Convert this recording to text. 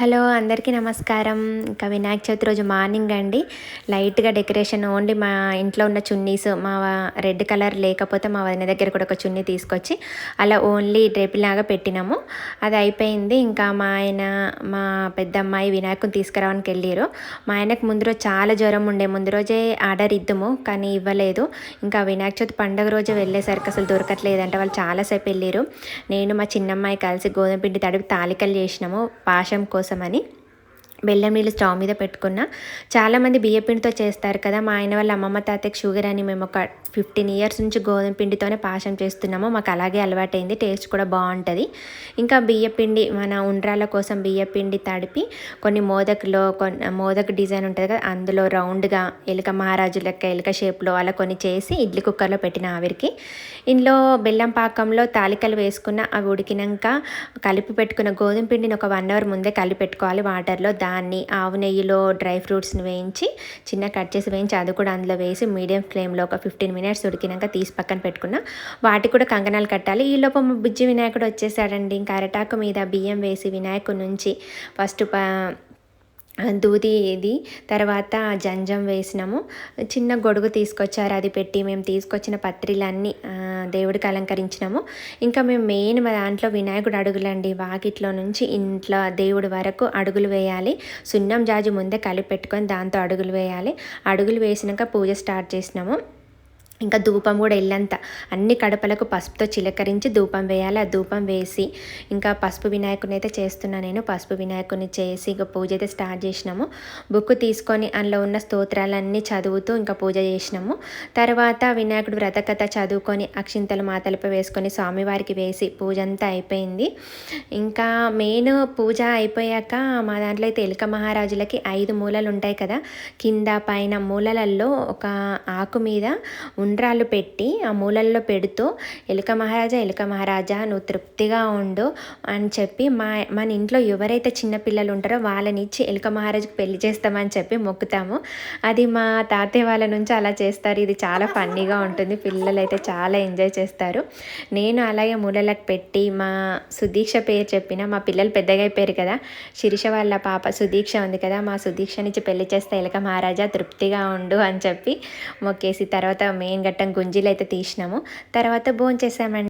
Hello అందరికీ నమస్కారం. ఇంకా వినాయక చవితి రోజు మార్నింగ్ అండి. లైట్గా డెకరేషన్ ఓన్లీ మా ఇంట్లో ఉన్న చున్నీస్ మా రెడ్ కలర్ లేకపోతే మా వదిన దగ్గర కూడా ఒక చున్నీ తీసుకొచ్చి అలా ఓన్లీ డ్రేపిలాగా పెట్టినాము. అది అయిపోయింది. ఇంకా మా ఆయన మా పెద్దమ్మాయి వినాయకుని తీసుకురావడానికి వెళ్ళారు. మా ఆయనకు ముందు రోజు చాలా జ్వరం ఉండే. ముందు రోజే ఆర్డర్ ఇద్దాము కానీ ఇవ్వలేదు. ఇంకా వినాయక చవితి పండుగ రోజు వెళ్ళేసరికి అసలు దొరకట్లేదంటే. వాళ్ళు చాలాసేపు వెళ్ళారు. నేను మా చిన్నమ్మాయి కలిసి గోధుమ పిండి తడిపి తాలికలు చేసినాము. పాశం కోసమని బెల్లం నీళ్ళు స్టవ్ మీద పెట్టుకున్న. చాలామంది బియ్యపిండితో చేస్తారు కదా మా ఆయన వాళ్ళ అమ్మమ్మ తాతయ్యకి షుగర్ అని మేము ఒక ఫిఫ్టీన్ ఇయర్స్ నుంచి గోధుమ పిండితోనే పాశం చేస్తున్నాము. మాకు అలాగే అలవాటైంది టేస్ట్ కూడా బాగుంటుంది. ఇంకా బియ్యపిండి మన ఉండ్రాల కోసం బియ్యపిండి తడిపి కొన్ని మోదకులో కొన్ని మోదక్ డిజైన్ ఉంటుంది కదా అందులో రౌండ్గా ఎలుక మహారాజు లెక్క ఎలుక షేప్లో అలా కొన్ని చేసి ఇడ్లీ కుక్కర్లో పెట్టిన ఆవిరికి. ఇందులో బెల్లం పాకంలో తాలికలు వేసుకున్న అవి ఉడికినాక కలిపి పెట్టుకున్న గోధుమ పిండిని ఒక వన్ అవర్ ముందే కలిపి పెట్టుకోవాలి వాటర్లో. దాన్ని ఆవు నెయ్యిలో డ్రై ఫ్రూట్స్ని వేయించి చిన్న కట్ చేసి వేయించి అది కూడా అందులో వేసి మీడియం ఫ్లేమ్లో ఒక ఫిఫ్టీన్ మినిట్స్ ఉడికినాక తీసి పక్కన పెట్టుకున్నా. వాటికి కూడా కంకణాలు కట్టాలి. ఈ లోపల బుజ్జి వినాయకుడు వచ్చేసాడండి. ఇంకా అరటాకు మీద బియ్యం వేసి వినాయకుడి నుంచి ఫస్ట్ దూది ఇది తర్వాత జంజం వేసినాము. చిన్న గొడుగు తీసుకొచ్చారు. అది పెట్టి మేము తీసుకొచ్చిన పత్రిలన్నీ దేవుడికి అలంకరించినాము. ఇంకా మేము మెయిన్ మా దాంట్లో వినాయకుడు అడుగులండి. వాకిట్లో నుంచి ఇంట్లో దేవుడి వరకు అడుగులు వేయాలి. సున్నం జాజు ముందే కలిపి పెట్టుకొని దాంతో అడుగులు వేయాలి. అడుగులు వేసినాక పూజ స్టార్ట్ చేసినాము. ఇంకా ధూపం కూడా వెళ్ళంత అన్ని కడపలకు పసుపుతో చిలకరించి ధూపం వేయాలి. ఆ ధూపం వేసి ఇంకా పసుపు వినాయకుని అయితే చేస్తున్నా నేను. పసుపు వినాయకుని చేసి ఇంకా పూజ అయితే స్టార్ట్ చేసినాము. బుక్ తీసుకొని అందులో ఉన్న స్తోత్రాలన్నీ చదువుతూ ఇంకా పూజ చేసినాము. తర్వాత వినాయకుడు వ్రతకథ చదువుకొని అక్షింతలు మాతలపై వేసుకొని స్వామివారికి వేసి పూజ అంతా అయిపోయింది. ఇంకా మెయిన్ పూజ అయిపోయాక మా దాంట్లో అయితే ఎలుక మహారాజులకి ఐదు మూలలు ఉంటాయి కదా. కింద పైన మూలలలో ఒక ఆకు మీద ఉండ్రాలు పెట్టి ఆ మూలల్లో పెడుతూ ఎలుక మహారాజా ఎలుక మహారాజా నువ్వు తృప్తిగా ఉండు అని చెప్పి మా మన ఇంట్లో ఎవరైతే చిన్నపిల్లలు ఉంటారో వాళ్ళని ఇచ్చి ఎలుక మహారాజుకి పెళ్ళి చేస్తామని చెప్పి మొక్కుతాము. అది మా తాతయ్య వాళ్ళ నుంచి అలా చేస్తారు. ఇది చాలా ఫన్నీగా ఉంటుంది. పిల్లలు అయితే చాలా ఎంజాయ్ చేస్తారు. నేను అలాగే మూలలకు పెట్టి మా సుదీక్ష పేరు చెప్పిన మా పిల్లలు పెద్దగా అయిపోయారు కదా శిరీష వాళ్ళ పాప సుదీక్ష ఉంది కదా మా సుదీక్ష నుంచి పెళ్ళి చేస్తే ఎలుక మహారాజా తృప్తిగా ఉండు అని చెప్పి మొక్కేసి తర్వాత మెయిన్ గట్టం గుంజీలు అయితే తీసినాము. తర్వాత భోంచేసామండి.